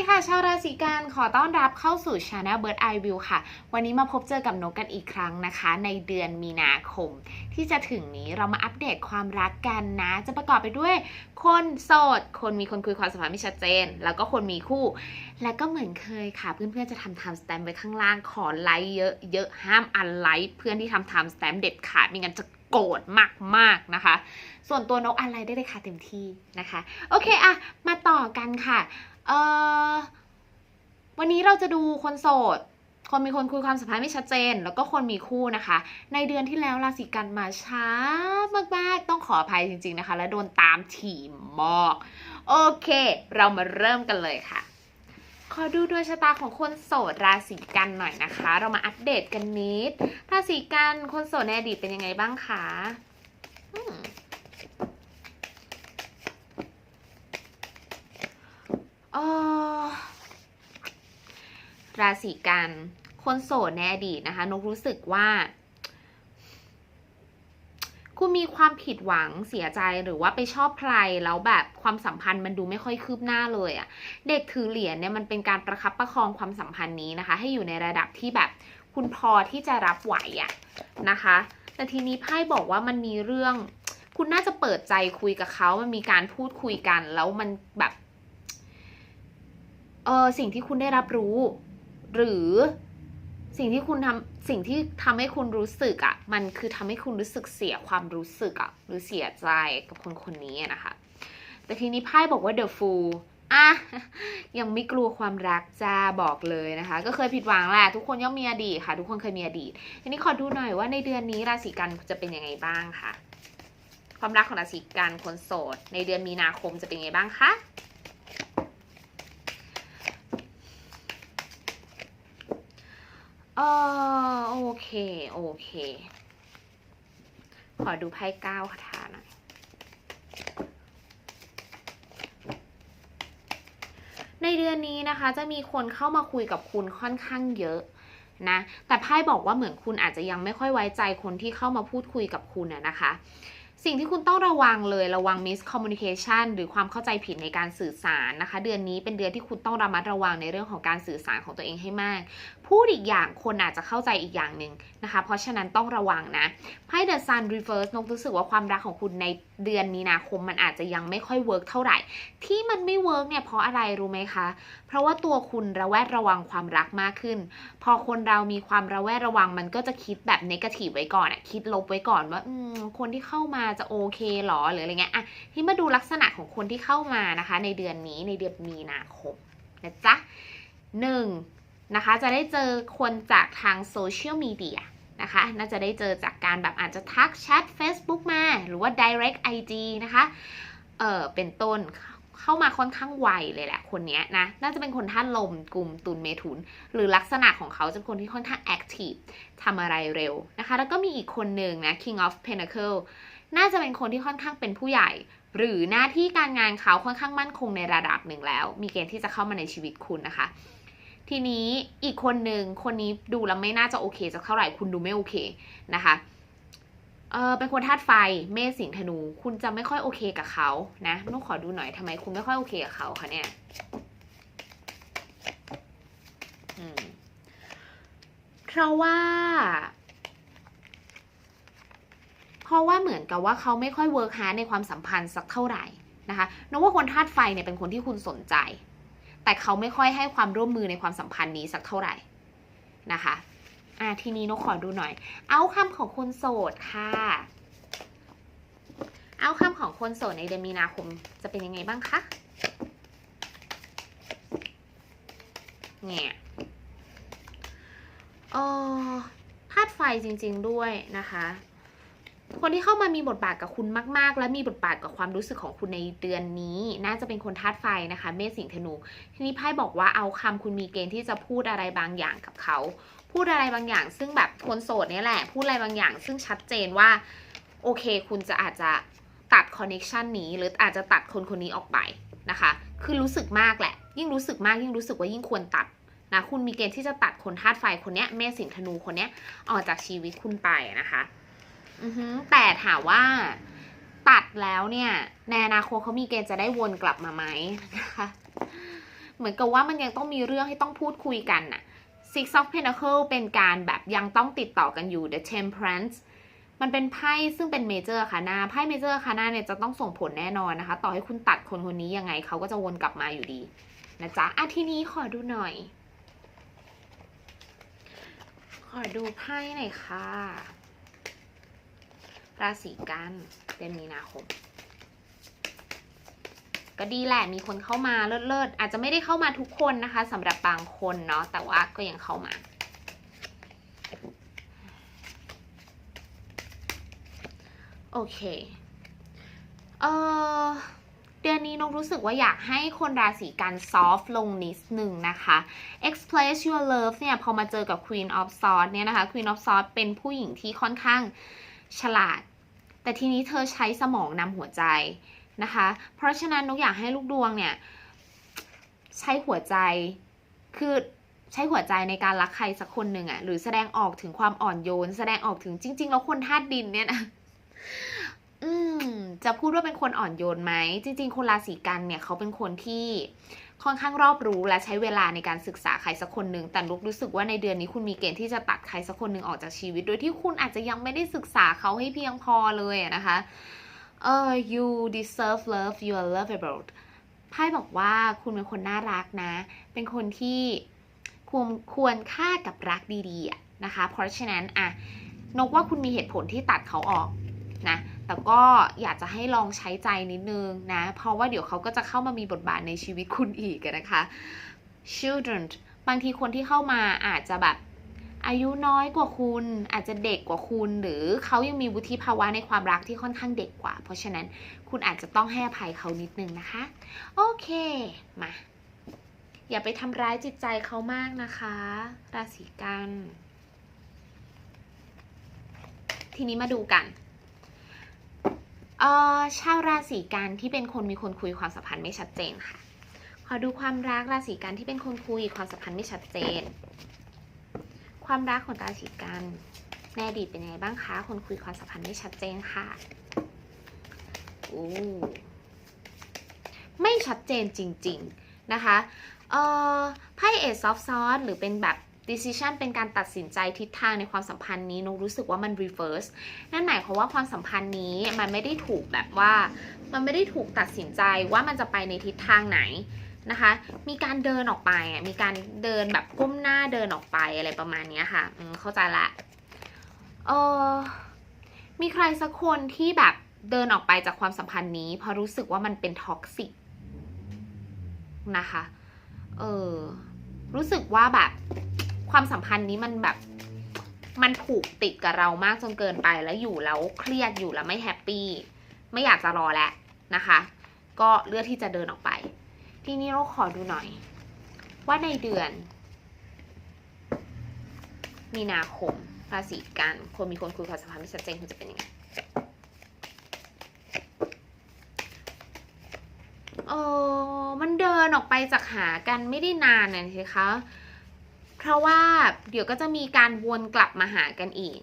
ดีค่ะ ชาวราศีกันขอต้อนรับเข้าสู่ Channel Bird Eye View ค่ะ วันนี้มาพบเจอกับนกกันอีกครั้งนะคะ ในเดือนมีนาคม ที่จะถึงนี้เรามาอัปเดตความรักกันนะ จะประกอบไปด้วย คนโสด คนมีคนคุยความสัมพันธ์ไม่ชัดเจน แล้วก็คนมีคู่ และก็เหมือนเคยค่ะ เพื่อนๆจะทำ time stamp ไว้ข้างล่างขอไลค์เยอะๆห้ามอันไลค์เพื่อนที่ทำ time stamp เด็ดขาดไม่งั้นจะโกรธมากๆนะคะ ส่วนตัวนกอะไรได้เลยค่ะเต็มที่นะคะ โอเคอะมาต่อกันค่ะ เอ่อวันนี้เราจะดูคนโสด คนมีคนคุยความสัมพันธ์ไม่ชัดเจน แล้วก็คนมีคู่นะคะ ในเดือนที่แล้วราศีกันมาช้ามากๆ ต้องขออภัยจริง ๆนะคะ และโดนตามถี่มากโอเค เรามาเริ่มกันเลยค่ะ ขอดูดวงชะตาของคนโสดราศีกันหน่อยนะคะ เรามาอัปเดตกันนิด ราศีกันคนโสดในอดีตเป็นยังไงบ้างคะอืม เออ ราศีกันคนโสดในอดีตนะคะนกรู้สึกว่า คุณมีความผิดหวังเสียใจหรือว่าไปชอบใครแล้วแบบความสัมพันธ์มันดูไม่ค่อยคืบหน้าเลยอะ่ะ เด็กถือเหรียญเนี่ยมันเป็นการประคับประคองความสัมพันธ์นี้นะคะ ให้อยู่ในระดับที่แบบคุณพอที่จะรับไหวอะ่ะนะคะ แต่ทีนี้ไพ่บอกว่ามันมีเรื่อง คุณน่าจะเปิดใจคุยกับเขามันมีการพูดคุยกัน แล้วมันแบบ เออสิ่งที่คุณได้รับรู้ หรือสิ่งที่คุณทำสิ่งที่ทำให้คุณรู้สึกอะ่ะ มันคือทำให้คุณรู้สึกเสียความรู้สึกอะ่ะ หรือเสียใจกับคนคนนี้นะคะ แต่ทีนี้ไพ่บอกว่า the fool อะยังไม่กลัวความรักจ้าบอกเลยนะคะ ก็เคยผิดหวังแหละทุกคนย่อมมีอดีตค่ะ ทุกคนเคยมีอดีตทีนี้ขอดูหน่อยว่าในเดือนนี้ราศีกันจะเป็นยังไงบ้างค่ะความรักของราศีกันคนโสด ในเดือนมีนาคมจะเป็นยังไงบ้างคะ ออโอเค โอเค ขอดูไพ่เก้าคาถาหน่อย ในเดือนนี้นะคะ จะมีคนเข้ามาคุยกับคุณค่อนข้างเยอะนะ แต่ไพ่บอกว่าเหมือนคุณอาจจะยังไม่ค่อยไว้ใจคนที่เข้ามาพูดคุยกับคุณอะนะคะ สิ่งที่คุณต้องระวังเลยระวัง miscommunication หรือความเข้าใจผิดในการสื่อสารนะคะ เดือนนี้เป็นเดือนที่คุณต้องระมัดระวังในเรื่องของการสื่อสารของตัวเองให้มาก พูดอีกอย่างคนอาจจะเข้าใจอีกอย่างหนึ่งนะคะ เพราะฉะนั้นต้องระวังนะไพ่ The Sun Reverse นกรู้สึกว่าความรักของคุณใน เดือนมีนาคมมันอาจจะยังไม่ค่อยเวิร์กเท่าไหร่ ที่มันไม่เวิร์กเนี่ยเพราะอะไรรู้ไหมคะ เพราะว่าตัวคุณระแวดระวังความรักมากขึ้น พอคนเรามีความระแวดระวังมันก็จะคิดแบบนกาทีฟไว้ก่อนอะคิดลบไว้ก่อนว่าอคนที่เข้ามาจะโอเคหรอหรืออะไรเงี้ยอะที่มาดูลักษณะของคนที่เข้ามานะคะ ในเดือนนี้ในเดือนมีนาคมนะจ๊ะหนึ่งนะคะจะได้เจอคนจากทางโซเชียลมีเดีย นะคะ น่าจะได้เจอจากการแบบอาจจะทักแชท Facebook มา หรือว่า direct IG นะคะเออเป็นต้นเข้ามาค่อนข้างไวเลยแหละคนนี้นะ น่าจะเป็นคนท่านลมกลุ่มตุลเมถุน หรือลักษณะของเขาจะเป็นคนที่ค่อนข้างแอคทีฟทำอะไรเร็วนะคะ แล้วก็มีอีกคนหนึ่งนะ King of Pentacle น่าจะเป็นคนที่ค่อนข้างเป็นผู้ใหญ่ หรือหน้าที่การงานเขาค่อนข้างมั่นคงในระดับหนึ่งแล้ว มีเกณฑ์ที่จะเข้ามาในชีวิตคุณนะคะ ทีนี้อีกคนหนึ่งคนนี้ดูแล้วไม่น่าจะโอเคสักเท่าไหร่คุณดูไม่โอเคนะคะเออเป็นคนธาตุไฟเมษสิงห์ธนู คุณจะไม่ค่อยโอเคกับเขานะนุกขอดูหน่อยทำไมคุณไม่ค่อยโอเคกับเขาคะเนี่ยเพราะว่า เพราะว่าเหมือนกับว่าเขาไม่ค่อยเวิร์คฮาร์ดในความสัมพันธ์สักเท่าไหร่นะคะนกว่าคนธาตุไฟเนี่ยเป็นคนที่คุณสนใจ แต่เขาไม่ค่อยให้ความร่วมมือในความสัมพันธ์นี้สักเท่าไหร่นะคะอะทีนี้นกขอดูหน่อย เอาคำของคนโสดค่ะ เอาคำของคนโสดในเดือนมีนาคมจะเป็นยังไงบ้างคะเนี่ยเออธาตุไฟจริง ๆด้วยนะคะ คนที่เข้ามามีบทบาทกับคุณมาก ๆ และมีบทบาทกับความรู้สึกของคุณในเดือนนี้ น่าจะเป็นคนธาตุไฟนะคะ เมษสิงห์ธนู ทีนี้ไพ่บอกว่าเอาคำคุณมีเกณฑ์ที่จะพูดอะไรบางอย่างกับเขา พูดอะไรบางอย่าง ซึ่งแบบคนโสดนี่แหละ พูดอะไรบางอย่าง ซึ่งชัดเจนว่าโอเค คุณจะอาจจะตัดคอนเน็ชันนี้หรืออาจจะตัดคนคนนี้ออกไปนะคะ คือรู้สึกมากแหละ ยิ่งรู้สึกมากยิ่งรู้สึกว่ายิ่งควรตัดนะคุณมีเกณฑ์ที่จะตัดคนธาตุไฟคนนี้เมษสิงห์ธนูคนนี้ออกจากชีวิตคุณไปนะคะ แต่ถามว่าตัดแล้วเนี่ยในอนาคตเขามีเกณฑ์จะได้วนกลับมาไหมนะคะ เหมือนกับว่ามันยังต้องมีเรื่องให้ต้องพูดคุยกันน่ะ Six of Pentacles เป็นการแบบยังต้องติดต่อกันอยู่ The Temperance มันเป็นไพ่ซึ่งเป็นเมเจอร์คานาไพ่เมเจอร์คานาเนี่ยจะต้องส่งผลแน่นอนนะคะ ต่อให้คุณตัดคนคนนี้ยังไงเขาก็จะวนกลับมาอยู่ดีนะจ๊ะอะทีนี้ขอดูหน่อย ขอดูไพ่หน่อยค่ะ ราศีกันเดือนมีนาคม ก็ดีแหละมีคนเข้ามาเลิศๆอาจจะไม่ได้เข้ามาทุกคนนะคะสำหรับบางคนเนาะแต่ว่าก็ยังเข้ามาโอเค เออเดือนนี้นกรู้สึกว่าอยากให้คนราศีกันซอฟลงนิดนึงนะคะ express your love เนี่ยพอมาเจอกับ Queen of Swords เนี่ยนะคะ Queen of Swords เป็นผู้หญิงที่ค่อนข้างฉลาด แต่ทีนี้เธอใช้สมองนำหัวใจนะคะ เพราะฉะนั้นนกอยากให้ลูกดวงเนี่ยใช้หัวใจ คือใช้หัวใจในการรักใครสักคนหนึ่งอะหรือแสดงออกถึงความอ่อนโยน แสดงออกถึงจริง ๆ แล้วคนธาตุดินเนี่ยนะอืมจะพูดว่าเป็นคนอ่อนโยนไหม จริง ๆ คนราศีกันเนี่ยเขาเป็นคนที่ ค่อนข้างรอบรู้และใช้เวลาในการศึกษาใครสักคนหนึ่งแต่ลุกรู้สึกว่าในเดือนนี้คุณมีเกณฑ์ที่จะตัดใครสักคนหนึ่งออกจากชีวิต โดยที่คุณอาจจะยังไม่ได้ศึกษาเขาให้เพียงพอเลยนะคะเออ you deserve love you are lovable ไพ่บอกว่าคุณเป็นคนน่ารักนะ เป็นคนที่ควรควรค่ากับรักดีๆนะคะ เพราะฉะนั้นอะนกว่าคุณมีเหตุผลที่ตัดเขาออกนะ แต่ก็อยากจะให้ลองใช้ใจนิดนึงนะ เพราะว่าเดี๋ยวเขาก็จะเข้ามามีบทบาทในชีวิตคุณอีกนะคะ children บางทีคนที่เข้ามาอาจจะแบบอายุน้อยกว่าคุณ อาจจะเด็กกว่าคุณ หรือเขายังมีวุฒิภาวะในความรักที่ค่อนข้างเด็กกว่า เพราะฉะนั้นคุณอาจจะต้องให้อภัยเขานิดนึงนะคะ โอเค มา อย่าไปทำร้ายจิตใจเขามากนะคะ ราศีกัน ทีนี้มาดูกัน เอ่อชาวราศีกันที่เป็นคนมีคนคุยความสัมพันธ์ไม่ชัดเจนค่ะ ขอดูความรักราศีกันที่เป็นคนคุยความสัมพันธ์ไม่ชัดเจน ความรักของราศีกันในอดีตเป็นยังไงบ้างคะ คนคุยความสัมพันธ์ไม่ชัดเจนค่ะโอ้ไม่ชัดเจนจริง ๆ นะคะ เอ่อ ไพ่เอซอฟซอสหรือเป็นแบบ decision เป็นการตัดสินใจทิศทางในความสัมพันธ์นี้นกรู้สึกว่ามัน reverse นั่นหมายความว่าความสัมพันธ์นี้มันไม่ได้ถูกแบบว่า มันไม่ได้ถูกตัดสินใจว่ามันจะไปในทิศทางไหนนะคะ มีการเดินออกไปมีการเดินแบบก้มหน้าเดินออกไปอะไรประมาณนี้ค่ะเข้าใจละเออมีใครสักคนที่แบบเดินออกไปจากความสัมพันธ์นี้เพราะรู้สึกว่ามันเป็นท็อกซิกนะคะ เออ รู้สึกว่าแบบ ความสัมพันธ์นี้มันแบบมันผูกติดกับเรามากจนเกินไปแล้วอยู่แล้วเครียดอยู่แล้วไม่แฮปปี้ไม่อยากจะรอแล้วนะคะ ก็เลือกที่จะเดินออกไป ทีนี้เราขอดูหน่อย ว่าในเดือน มีนาคมราศีกันคนมีคนคุยความสัมพันธ์ไม่ชัดเจนคุณจะเป็นยังไงเออมันเดินออกไปจากหากันไม่ได้นานนะคะ เพราะว่าเดี๋ยวก็จะมีการวนกลับมาหากันอีก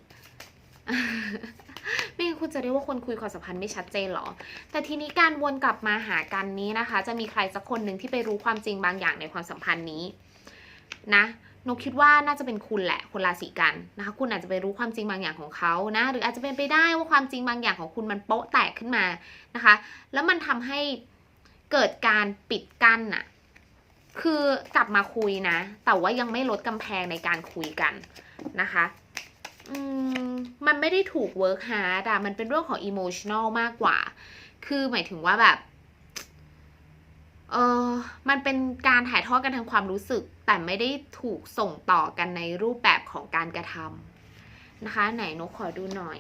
ไม่งั้นคุณจะเรียกว่าคนคุยความสัมพันธ์ไม่ชัดเจนหรอ แต่ทีนี้การวนกลับมาหากันนี้นะคะ จะมีใครสักคนหนึ่งที่ไปรู้ความจริงบางอย่างในความสัมพันธ์นี้นะนกคิดว่าน่าจะเป็นคุณแหละคนราศีกันนะคะ คุณอาจจะไปรู้ความจริงบางอย่างของเขานะ หรืออาจจะเป็นไปได้ว่าความจริงบางอย่างของคุณมันโป๊ะแตกขึ้นมานะคะ แล้วมันทำให้เกิดการปิดกั้นน่ะ คือกลับมาคุยนะ แต่ว่ายังไม่ลดกำแพงในการคุยกันนะคะมมันไม่ได้ถูก work hard อะมันเป็นเรื่องของ emotional มากกว่า คือหมายถึงว่าแบบ เออมันเป็นการถ่ายทอดกันทางความรู้สึก แต่ไม่ได้ถูกส่งต่อกันในรูปแบบของการกระทำนะคะ ไหนนกขอดูหน่อย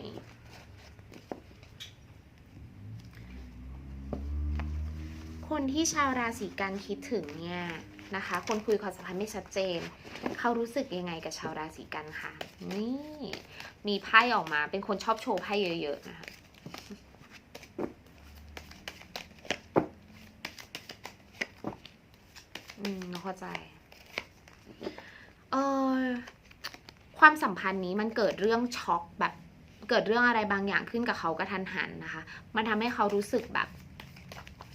คนที่ชาวราศีกันคิดถึงเนี่ยนะคะ คนคุยความสัมพันธ์ไม่ชัดเจน เขารู้สึกยังไงกับชาวราศีกันคะนี่มีไพ่ออกมาเป็นคนชอบโชว์ไพ่เยอะๆนะคะอืมเข้าใจ เออความสัมพันธ์นี้มันเกิดเรื่องช็อกแบบ เกิดเรื่องอะไรบางอย่างขึ้นกับเขากระทันหันนะคะ มันทำให้เขารู้สึกแบบ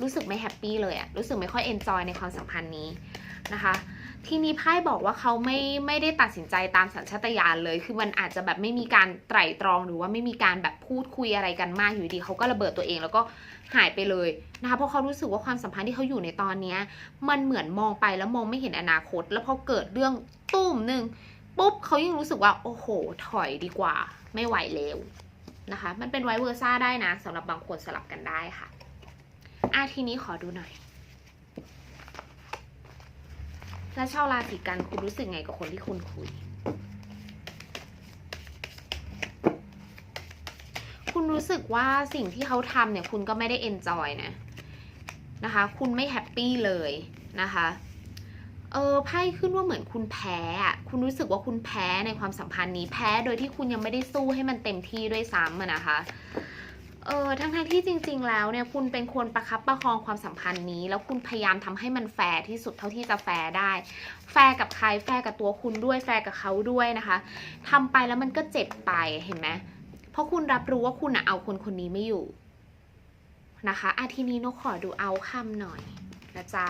รู้สึกไม่แฮปปี้เลยอะรู้สึกไม่ค่อยเอนจอยในความสัมพันธ์นี้นะคะทีนี้ไพ่บอกว่าเขาไม่ไม่ได้ตัดสินใจตามสัญชาตญาณเลย คือมันอาจจะแบบไม่มีการไตร่ตรองหรือว่าไม่มีการแบบพูดคุยอะไรกันมากอยู่ดีเขาก็ระเบิดตัวเองแล้วก็หายไปเลยนะคะเพราะเขารู้สึกว่าความสัมพันธ์ที่เขาอยู่ในตอนเนี้มันเหมือนมองไปแล้วมองไม่เห็นอนาคต แล้วพอเกิดเรื่องตุ้มหนึ่งปุ๊บเขายิ่งรู้สึกว่าโอ้โห ถอยดีกว่า ไม่ไหวแล้วนะคะ มันเป็นไวเวอร์ซ่าได้นะสำหรับบางคนสลับกันได้ค่ะ อะทีนี้ขอดูหน่อย แล้วชาวราศีกันคุณรู้สึกไงกับคนที่คุณคุย คุณรู้สึกว่าสิ่งที่เขาทำเนี่ย คุณก็ไม่ได้เอนจอยนะ นะคะ คุณไม่แฮปปี้เลยนะคะเออไพ่ขึ้นว่าเหมือนคุณแพ้อะคุณรู้สึกว่าคุณแพ้ในความสัมพันธ์นี้แพ้โดยที่คุณยังไม่ได้สู้ให้มันเต็มที่ด้วยซ้ำอะนะคะ เออทั้งทที่จริง ๆ แล้วเนี่ยคุณเป็นคนประคับประคองความสัมพันธ์นี้ แล้วคุณพยายามทำให้มันแฟร์ที่สุดเท่าที่จะแฟร์ได้ แฟร์กับใครแฟร์กับตัวคุณด้วยแฟร์กับเขาด้วยนะคะทำไปแล้วมันก็เจ็บไปเห็นไหมเพราะคุณรับรู้ว่าคุณอะเอาคนคนนี้ไม่อยู่นะคะอาทีนี้นกขอดูเอาคำหน่อยนะจ๊ะ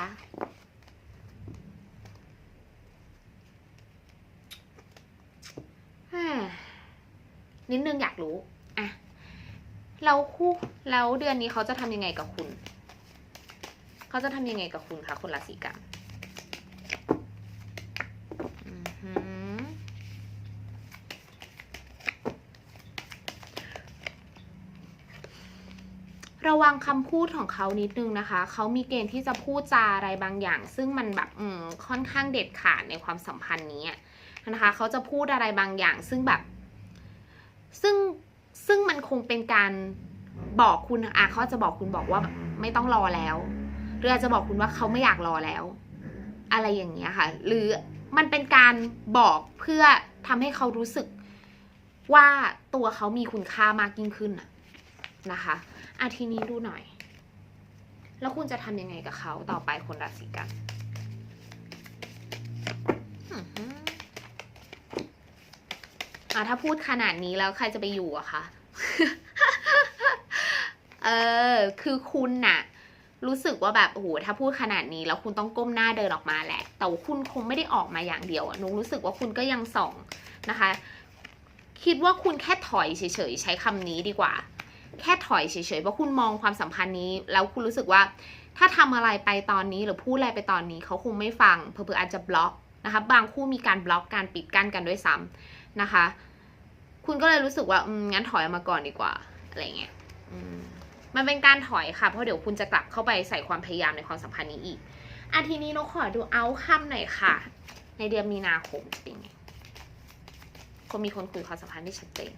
นิดนึงอยากรู้ อะ แล้วคู่แล้วเดือนนี้เขาจะทำยังไงกับคุณ เขาจะทำยังไงกับคุณคะคนราศีกันระวังคำพูดของเขานิดนึงนะคะ เขามีเกณฑ์ที่จะพูดจาอะไรบางอย่าง ซึ่งมันแบบอืมค่อนข้างเด็ดขาดในความสัมพันธ์นี้นะคะ เขาจะพูดอะไรบางอย่าง ซึ่งแบบ งมันคงเป็นการบอกคุณอะเขาจะบอกคุณบอกว่าไม่ต้องรอแล้วหรืออาจจะบอกคุณว่าเขาไม่อยากรอแล้ว อะไรอย่างเงี้ยค่ะ หรือมันเป็นการบอกเพื่อทำให้เขารู้สึกว่าตัวเขามีคุณค่ามากยิ่งขึ้นนะคะอาทีนี้ดูหน่อย แล้วคุณจะทำยังไงกับเขาต่อไปคนราศีกันอะถ้าพูดขนาดนี้แล้วใครจะไปอยู่อะคะ เออ คือคุณน่ะ รู้สึกว่าแบบโอ้โหถ้าพูดขนาดนี้แล้วคุณต้องก้มหน้าเดินออกมาแหละ แต่คุณคงไม่ได้ออกมาอย่างเดียวนุรู้สึกว่าคุณก็ยังส่องนะคะ คิดว่าคุณแค่ถอยเฉยๆใช้คำนี้ดีกว่า แค่ถอยเฉยๆเพราะคุณมองความสัมพันธ์นี้ แล้วคุณรู้สึกว่า ถ้าทำอะไรไปตอนนี้หรือพูดอะไรไปตอนนี้เขาคงไม่ฟัง เผื่อๆอาจจะบล็อกนะคะ บางคู่มีการบล็อกการปิดกั้นกันด้วยซ้ำนะคะ คุณก็เลยรู้สึกว่าอืมงั้นถอยออกมาก่อนดีกว่า อะไรเงี้ยมันเป็นการถอยค่ะ เพราะเดี๋ยวคุณจะกลับเข้าไปใส่ความพยายามในความสัมพันธ์นี้อีกอาทีนี้นกขอดูเอาคำหน่อยค่ะ ในเดือนมีนาคมเป็นไงคนมีคนคุยความสัมพันธ์ที่ชัดเจน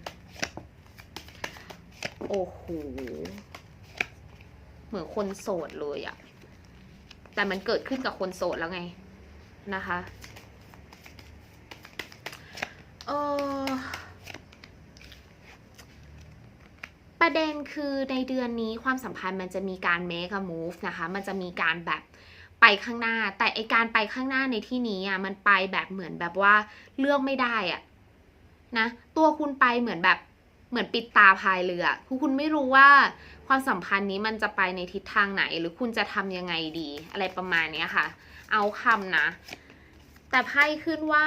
โอ้โหเหมือนคนโสดเลยอะแต่มันเกิดขึ้นกับคนโสดแล้วไงนะคะ เออ ประเด็นคือในเดือนนี้ความสัมพันธ์มันจะมีการ make a move นะคะ มันจะมีการแบบไปข้างหน้า แต่ไอการไปข้างหน้าในที่นี้อะมันไปแบบเหมือนแบบว่าเลือกไม่ได้อะนะตัวคุณไปเหมือนแบบเหมือนปิดตาพายเรือคือคุณไม่รู้ว่าความสัมพันธ์นี้มันจะไปในทิศทางไหน หรือคุณจะทำยังไงดี อะไรประมาณนี้ค่ะ เอาคำนะ แต่ไพ่ขึ้นว่า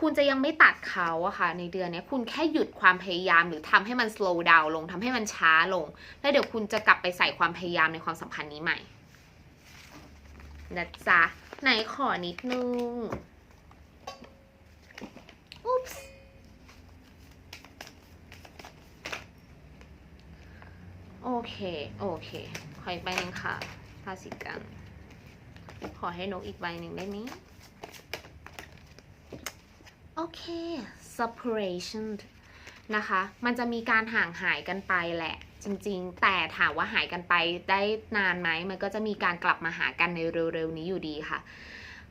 คุณจะยังไม่ตัดเขาอะค่ะ ในเดือนนี้คุณแค่หยุดความพยายามหรือทำให้มัน slow down ลงทำให้มันช้าลง แล้วเดี๋ยวคุณจะกลับไปใส่ความพยายามในความสัมพันธ์นี้ใหม่นะจ๊ะไหนขอนิดนึงอุ๊ปส์โอเค โอเคขออีกใบหนึ่งค่ะภาษีกัน ขอให้นกอีกใบหนึ่งได้ไหม โอเค separation นะคะ มันจะมีการห่างหายกันไปแหละ จริงๆ แต่ถามว่าหายกันไปได้นานไหม มันก็จะมีการกลับมาหากันในเร็วๆนี้อยู่ดีค่ะ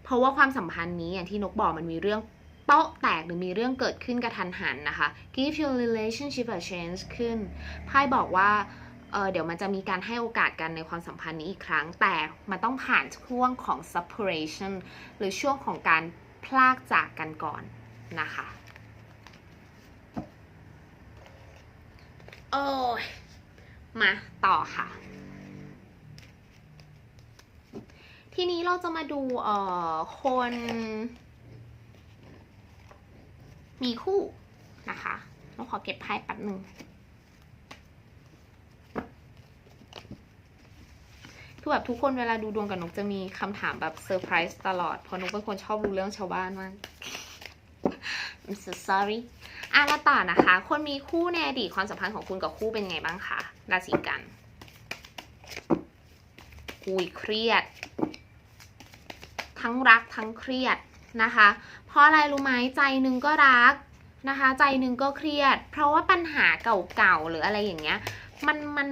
เพราะว่าความสัมพันธ์นี้อย่างที่นกบอกมันมีเรื่องโป๊ะแตกหรือมีเรื่องเกิดขึ้นกระทันหันนะคะ give your relationship a chance ขึ้น ไพ่บอกว่าเเดี๋ยวมันจะมีการให้โอกาสกันในความสัมพันธ์นี้อีกครั้ง แต่มันต้องผ่านช่วงของ separation หรือช่วงของการพลากจากกันก่อน นะคะ โอ้ยมาต่อค่ะ ทีนี้เราจะมาดูเอ่อคน มีคู่นะคะต้องขอเก็บไพ่แป๊บหนึ่งคือแบบทุกคนเวลาดูดวงกับนกจะมีคำถามแบบเซอร์ไพรส์ตลอด เพราะนกเป็นคนชอบรู้เรื่องชาวบ้านมาก I'm so sorry อะแล้วต่อนะคะ คนมีคู่ในอดีตความสัมพันธ์ของคุณกับคู่เป็นไงบ้างคะ ราศีกันคุยเครียด ทั้งรักทั้งเครียดนะคะ เพราะอะไรรู้ไหมใจหนึ่งก็รักนะคะ ใจหนึ่งก็เครียด เพราะว่าปัญหาเก่าๆหรืออะไรอย่างเงี้ย มันมัน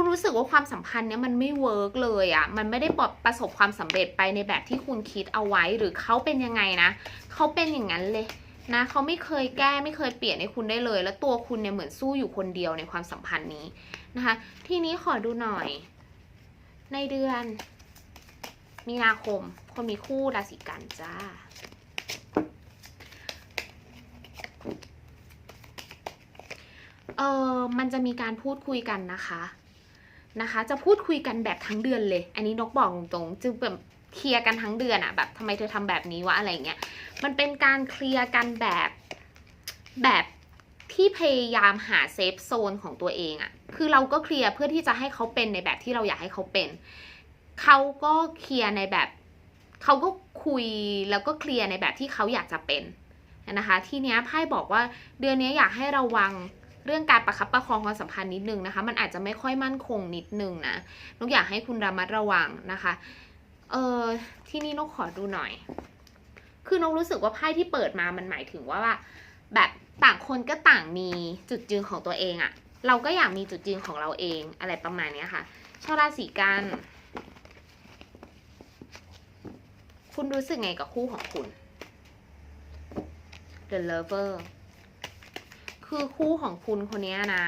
คุณรู้สึกว่าความสัมพันธ์เนี้ยมันไม่เวิร์กเลยอะ่ะ มันไม่ได้ประสบความสำเร็จไปในแบบที่คุณคิดเอาไว้ หรือเขาเป็นยังไงนะ เขาเป็นอย่างนั้นเลยนะเขาไม่เคยแก้ไม่เคยเปลี่ยนให้คุณได้เลย แล้วตัวคุณเนี่ยเหมือนสู้อยู่คนเดียวในความสัมพันธ์นี้นะคะ ทีนี้ขอดูหน่อย ในเดือน มีนาคม คนมีคู่ราศีกันจ้าเออมันจะมีการพูดคุยกันนะคะ นะคะ จะพูดคุยกันแบบทั้งเดือนเลย อันนี้นกบอกตรงๆจึงแบบเคลียร์กันทั้งเดือนอะแบบทำไมเธอทำแบบนี้วะอะไรเงี้ยมันเป็นการเคลียร์กันแบบแบบที่พยายามหาเซฟโซนของตัวเองอะคือเราก็เคลียร์เพื่อที่จะให้เขาเป็นในแบบที่เราอยากให้เขาเป็น เขาก็เคลียร์ในแบบเขาก็คุยแล้วก็เคลียร์ในแบบที่เขาอยากจะเป็นนะคะ ทีเนี้ยไพ่บอกว่าเดือนนี้อยากให้ระวัง เรื่องการประคับประคองความสัมพันธ์นิดนึงนะคะ มันอาจจะไม่ค่อยมั่นคงนิดนึงนะนกอยากให้คุณระมัดระวังนะคะเออที่นี่นกขอดูหน่อย คือนกรู้สึกว่าไพ่ที่เปิดมามันหมายถึงว่า แบบต่างคนก็ต่างมีจุดยืนของตัวเองอะเราก็อยากมีจุดยืนของเราเองอะไรประมาณนี้ค่ะชาวราศีกันคุณรู้สึกไงกับคู่ของคุณ The Lover คือคู่ของคุณคนนี้นะ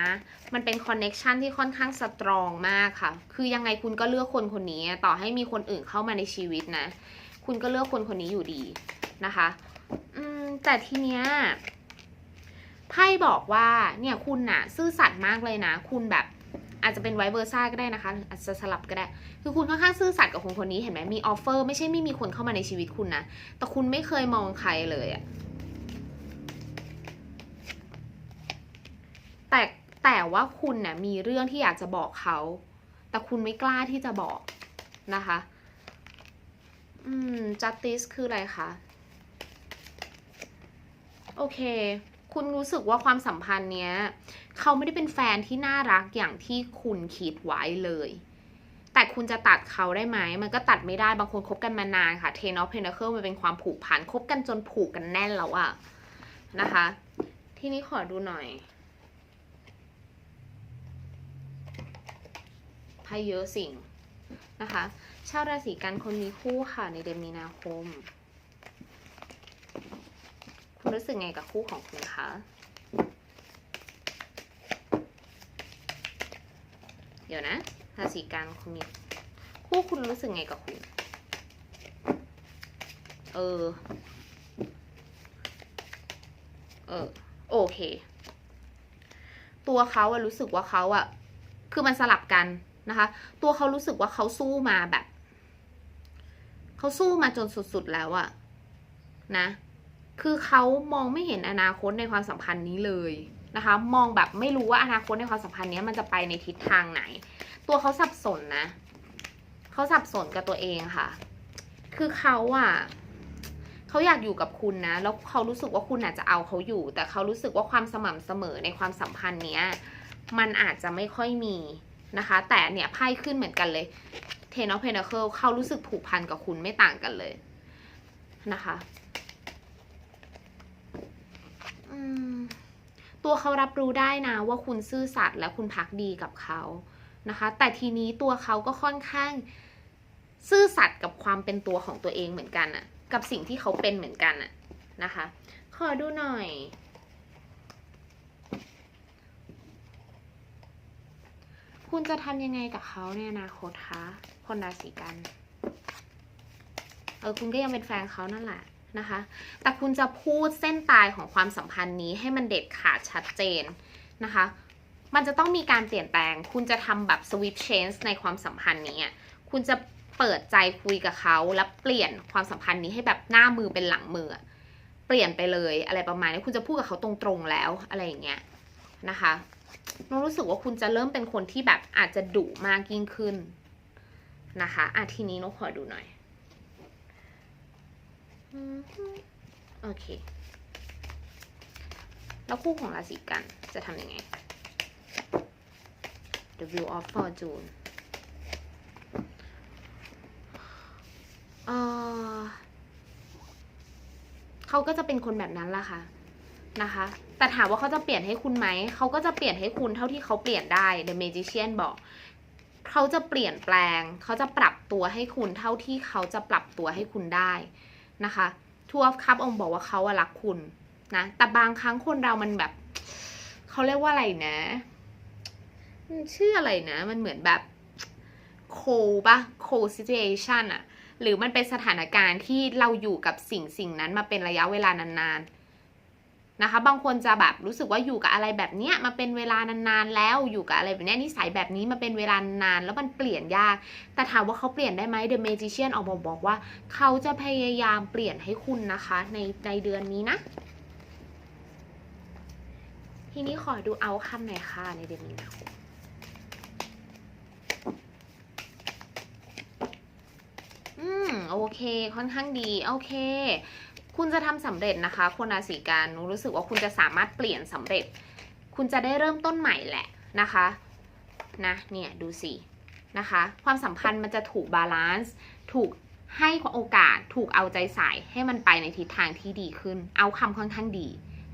มันเป็นคอนเน็ชันที่ค่อนข้างสตรองมากค่ะ คือยังไงคุณก็เลือกคนคนนี้ ต่อให้มีคนอื่นเข้ามาในชีวิตนะ คุณก็เลือกคนคนนี้อยู่ดีนะคะ อืม แต่ทีเนี้ย ไพ่บอกว่า เนี่ยคุณน่ะ ซื่อสัตย์มากเลยนะ คุณแบบอาจจะเป็นไวเวอร์ซ่าก็ได้นะคะ อาจจะสลับก็ได้ คือคุณค่อนข้างซื่อสัตย์กับคนคนนี้เห็นไหมมีออฟเฟอร์ไม่ใช่ไม่มีคนเข้ามาในชีวิตคุณนะ แต่คุณไม่เคยมองใครเลยอะ แต่ว่าคุณน่ะมีเรื่องที่อยากจะบอกเขา แต่คุณไม่กล้าที่จะบอกนะคะ อืม justice คืออะไรคะ โอเค คุณรู้สึกว่าความสัมพันธ์เนี้ย เขาไม่ได้เป็นแฟนที่น่ารักอย่างที่คุณคิดไว้เลย แต่คุณจะตัดเขาได้ไหม มันก็ตัดไม่ได้ บางคนคบกันมานานค่ะ Ten of Pentacles มันเป็นความผูกพัน คบกันจนผูกกันแน่นแล้วอะนะคะ ที่นี้ขอดูหน่อย พ่เยอะสิ่งนะคะ ชาวราศีกันคนมีคู่ค่ะในเดือนมีนาคม คุณรู้สึกไงกับคู่ของคุณคะเดี๋ยวนะ ราศีกันคุณมีคู่คุณรู้สึกไงกับคุณ เออ เออ โอเค ตัวเขาอะรู้สึกว่าเขาอะคือมันสลับกัน นะคะ ตัวเขารู้สึกว่าเขาสู้มาแบบเขาสู้มาจนสุดๆแล้วอะนะ คือเขามองไม่เห็นอนาคตในความสัมพันธ์นี้เลยนะคะ มองแบบไม่รู้ว่าอนาคตในความสัมพันธ์นี้มันจะไปในทิศทางไหน ตัวเขาสับสนนะเขาสับสนกับตัวเองค่ะ คือเขาอะเขาอยากอยู่กับคุณนะ แล้วเขารู้สึกว่าคุณอาจจะเอาเขาอยู่ แต่เขารู้สึกว่าความสม่ำเสมอในความสัมพันธ์เนี้ย มันอาจจะไม่ค่อยมี นะคะ แต่เนี่ยไพ่ขึ้นเหมือนกันเลย Ten of Pentacles เขารู้สึกผูกพันกับคุณไม่ต่างกันเลยนะคะตัวเขารับรู้ได้นะว่าคุณซื่อสัตย์และคุณพักดีกับเขานะคะ แต่ทีนี้ตัวเขาก็ค่อนข้าง ซื่อสัตย์กับความเป็นตัวของตัวเองเหมือนกันอะกับสิ่งที่เขาเป็นเหมือนกันอะนะคะ ขอดูหน่อย คุณจะทำยังไงกับเขาในอนาคตคะคนราศีกัน เออคุณก็ยังเป็นแฟนเขานั่นแหละนะคะ แต่คุณจะพูดเส้นตายของความสัมพันธ์นี้ให้มันเด็ดขาดชัดเจนนะคะ มันจะต้องมีการเปลี่ยนแปลง คุณจะทำแบบ switch change ในความสัมพันธ์นี้คุณจะเปิดใจคุยกับเขาแล้วเปลี่ยนความสัมพันธ์นี้ให้แบบหน้ามือเป็นหลังมือ เปลี่ยนไปเลยอะไรประมาณนี้คุณจะพูดกับเขาตรงๆแล้วอะไรอย่างเงี้ยนะคะ น้องรู้สึกว่าคุณจะเริ่มเป็นคนที่แบบอาจจะดุมากยิ่งขึ้นนะคะอะทีนี้น้องขอดูหน่อยโอเค แล้วคู่ของราศีกันจะทำยังไง The Wheel of Fortune เอ่อเขาก็จะเป็นคนแบบนั้นละค่ะ นะคะ แต่ถามว่าเขาจะเปลี่ยนให้คุณไหม เขาก็จะเปลี่ยนให้คุณเท่าที่เขาเปลี่ยนได้ The Magician บอก เขาจะเปลี่ยนแปลง เขาจะปรับตัวให้คุณเท่าที่เขาจะปรับตัวให้คุณได้นะคะ Two of Cup องค์บอกว่าเขาอะรักคุณนะ แต่บางครั้งคนเรามันแบบ เขาเรียกว่าอะไรนะชื่ออะไรนะ มันเหมือนแบบโคปะโค situation อะหรือมันเป็นสถานการณ์ที่เราอยู่กับสิ่งสิ่งนั้นมาเป็นระยะเวลานานๆ นะคะ บางคนจะแบบรู้สึกว่าอยู่กับอะไรแบบเนี้ยมาเป็นเวลานานๆแล้วอยู่กับอะไรแบบเนี้ยนิสัยแบบนี้มาเป็นเวลานานแล้วมันเปลี่ยนยาก แต่ถามว่าเขาเปลี่ยนได้ไหม The Magician ออกมาบอกว่า เขาจะพยายามเปลี่ยนให้คุณนะคะ ในในเดือนนี้นะ ทีนี้ขอดูเอาคำหน่อยค่ะในเดือนมีนาคมอืมโอเค ค่อนข้างดี โอเค คุณจะทำสำเร็จนะคะ คนราศีกันหนูรู้สึกว่าคุณจะสามารถเปลี่ยนสำเร็จ คุณจะได้เริ่มต้นใหม่แหละนะคะนะเนี่ยดูสินะคะ ความสัมพันธ์มันจะถูกบาลานซ์ถูกให้โอกาสถูกเอาใจใส่ให้มันไปในทิศทางที่ดีขึ้น เอาคำค่อนข้างดี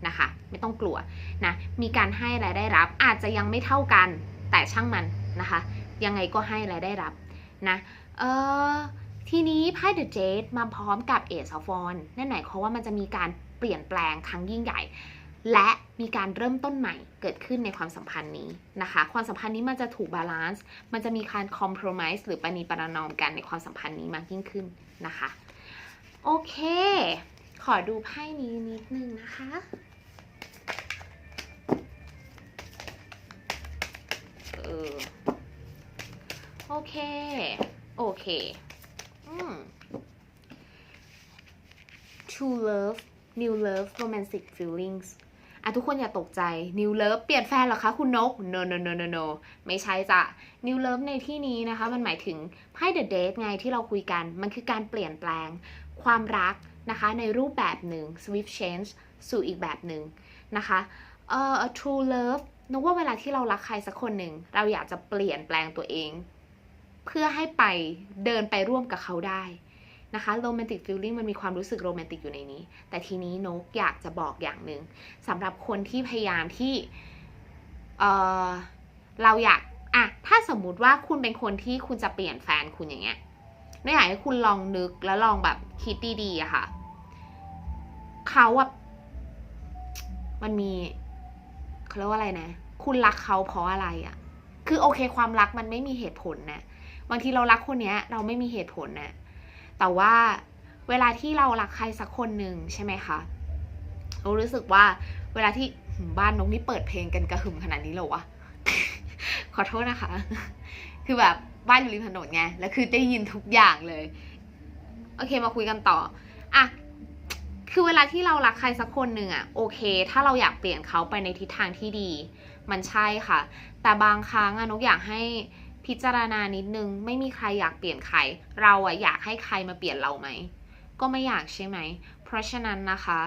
นะคะ ไม่ต้องกลัวนะมีการให้และได้รับ อาจจะยังไม่เท่ากันแต่ช่างมันนะคะ ยังไงก็ให้และได้รับนะเออ ทีนี้ไพ่ The Jade มาพร้อมกับ Ace of Wands นั่นหมายความว่ามันจะมีการเปลี่ยนแปลงครั้งยิ่งใหญ่ และมีการเริ่มต้นใหม่เกิดขึ้นในความสัมพันธ์นี้นะคะ ความสัมพันธ์นี้มันจะถูกบาลานซ์มันจะมีการคอม p r o m i s e หรือปณีประนอมกันในความสัมพันธ์นี้มากยิ่งขึ้นนะคะ โอเค ขอดูไพ่นี้นิดนึงนะคะเออโอเค โอเค True love new love romantic feelings อะทุกคนอย่าตกใจ new love เปลี่ยนแฟนเหรอคะคุณนก no no no no no ไม่ใช่จ้ะ new love ในที่นี้นะคะ มันหมายถึงไพ่ the date ไงที่เราคุยกัน มันคือการเปลี่ยนแปลงความรักนะคะ ในรูปแบบหนึ่ง swift change สู่อีกแบบหนึ่งนะคะเอ่อ true love นึกว่าเวลาที่เรารักใครสักคนหนึ่ง เราอยากจะเปลี่ยนแปลงตัวเอง เพื่อให้ไปเดินไปร่วมกับเขาได้นะคะโรแมนติกฟิลลิ่งมันมีความรู้สึกโรแมนติกอยู่ในนี้ แต่ทีนี้นกอยากจะบอกอย่างหนึ่งสำหรับคนที่พยายามที่เออเราอยากอะถ้าสมมุติว่าคุณเป็นคนที่คุณจะเปลี่ยนแฟนคุณอย่างเงี้ยนอยากให้คุณลองนึกแล้วลองแบบคิดดีๆอะค่ะเขาอะมันมีเขาเรียกว่าอะไรนะ คุณรักเขาเพราะอะไรอะคือโอเคความรักมันไม่มีเหตุผลนะ บางทีเรารักคนเนี้ย เราไม่มีเหตุผลนะแต่ว่าเวลาที่เรารักใครสักคนหนึ่งใช่ไหมคะเรารู้สึกว่าเวลาที่บ้านนกนี่เปิดเพลงกันกระหึ่มขนาดนี้เหรอวะขอโทษนะคะ คือแบบบ้านอยู่ริมถนนไงแล้วคือได้ยินทุกอย่างเลย โอเคมาคุยกันต่ออะคือเวลาที่เรารักใครสักคนหนึ่งอะโอเค ถ้าเราอยากเปลี่ยนเขาไปในทิศทางที่ดี มันใช่ค่ะ แต่บางครั้งอะนกอยากให้ พิจารณานิดนึง ไม่มีใครอยากเปลี่ยนใคร เราอะอยากให้ใครมาเปลี่ยนเราไหม ก็ไม่อยากใช่ไหม เพราะฉะนั้นนะคะ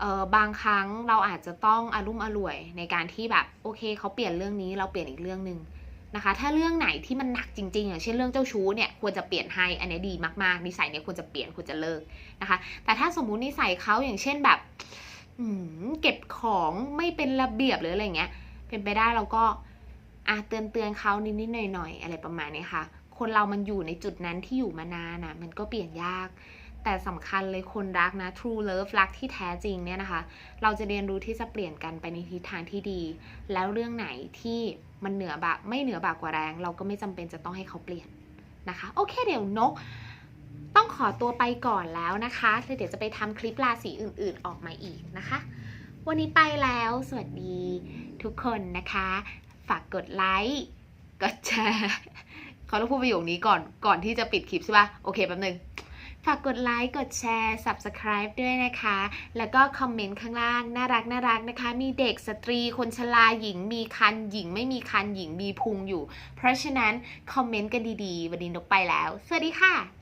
เออบางครั้งเราอาจจะต้องอารุ่มอร่วยในการที่แบบโอเคเขาเปลี่ยนเรื่องนี้เราเปลี่ยนอีกเรื่องหนึ่งนะคะ ถ้าเรื่องไหนที่มันหนักจริงๆอย่างเช่นเรื่องเจ้าชู้เนี่ยควรจะเปลี่ยนให้อันนี้ดีมากๆนิสัยเนี่ยควรจะเปลี่ยนควรจะเลิกนะคะ แต่ถ้าสมมุตินิสัยเขาอย่างเช่นแบบเก็บของไม่เป็นระเบียบหรืออะไรเงี้ยเป็นไปได้เราก็ อะเตือนเตือนเขานิดๆหน่อยๆอะไรประมาณนี้ค่ะ คนเรามันอยู่ในจุดนั้นที่อยู่มานานอะ มันก็เปลี่ยนยาก แต่สำคัญเลยคนรักนะ true love รักที่แท้จริงเนี่ยนะคะ เราจะเรียนรู้ที่จะเปลี่ยนกันไปในทิศทางที่ดี แล้วเรื่องไหนที่มันเหนือบากไม่เหนือบากกว่าแรง เราก็ไม่จำเป็นจะต้องให้เขาเปลี่ยนนะคะ โอเคเดี๋ยวนกต้องขอตัวไปก่อนแล้วนะคะเดี๋ยวจะไปทำคลิปราศีอื่น ๆ ออกมาอีกนะคะ วันนี้ไปแล้ว สวัสดีทุกคนนะคะ ฝากกดไลค์กดแชร์เขาต้องพูดประโยคนี้ก่อนก่อนที่จะปิดคลิปใช่ปะโอเคแป๊บนึงฝากกดไลค์ กดแชร์ subscribe ด้วยนะคะ แล้วก็คอมเมนต์ข้างล่าง น่ารักน่ารักนะคะ มีเด็กสตรี คนชราหญิง มีคันหญิง ไม่มีคันหญิง มีพุงอยู่ เพราะฉะนั้น คอมเมนต์กันดีๆ วันนี้นกไปแล้ว สวัสดีค่ะ